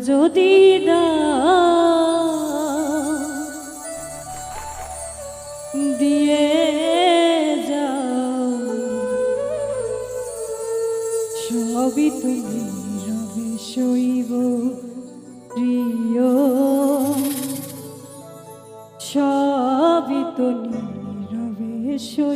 যদি দাও, দিয়ে যাও। সবই তুমি রবে শৈব প্রিয়। সবই তো নীরবে শৈব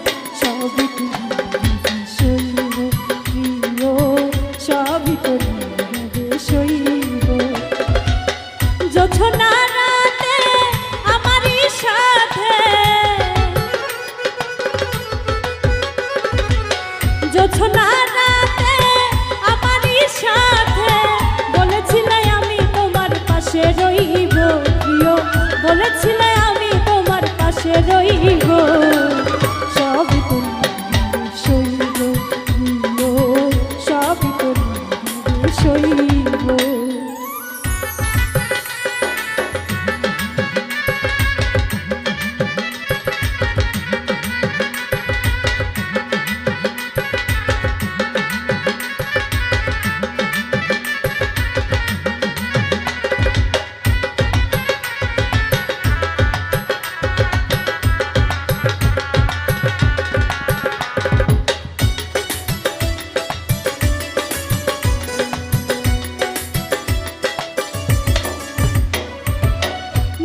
বলেছিলে আমি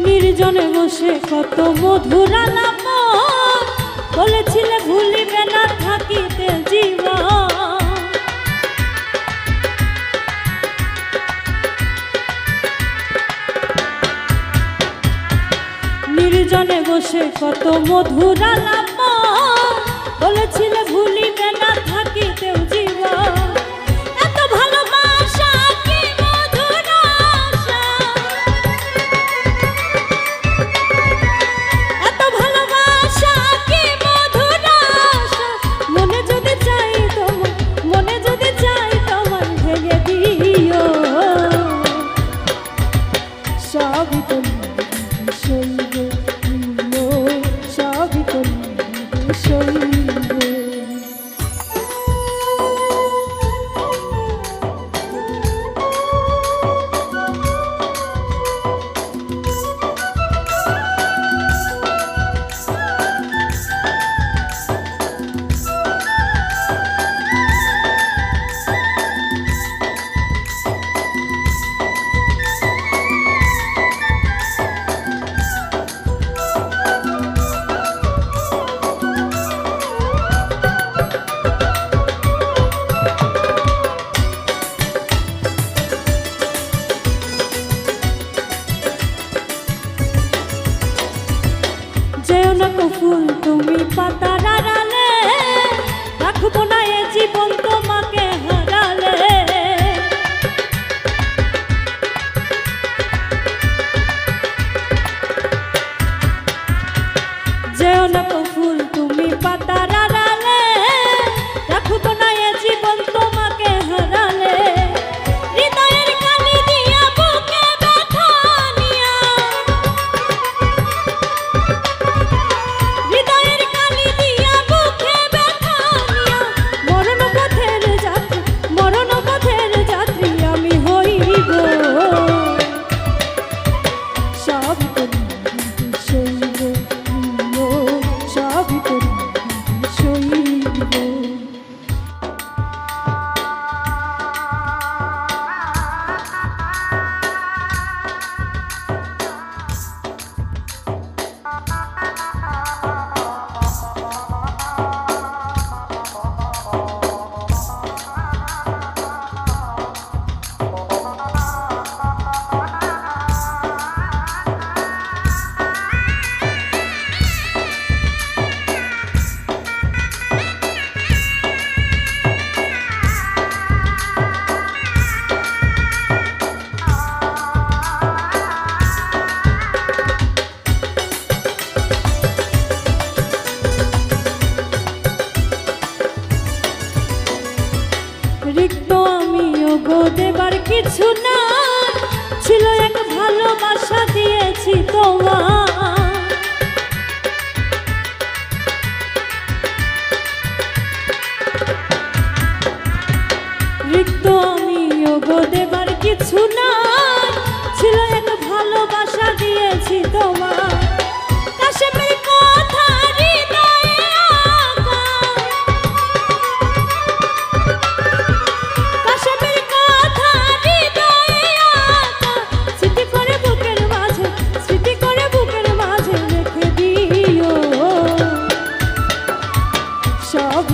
নির্জনে বসে কত মধুর আলাপ বলেছিলে ভুলিবে না থাকিতে জীবন। নির্জনে বসে কত মধুর আলাপ বলেছিলে ভুলিবে না গো দেবার কিছু না। ছিল এক ভালোবাসা দিয়েছি তোমার সব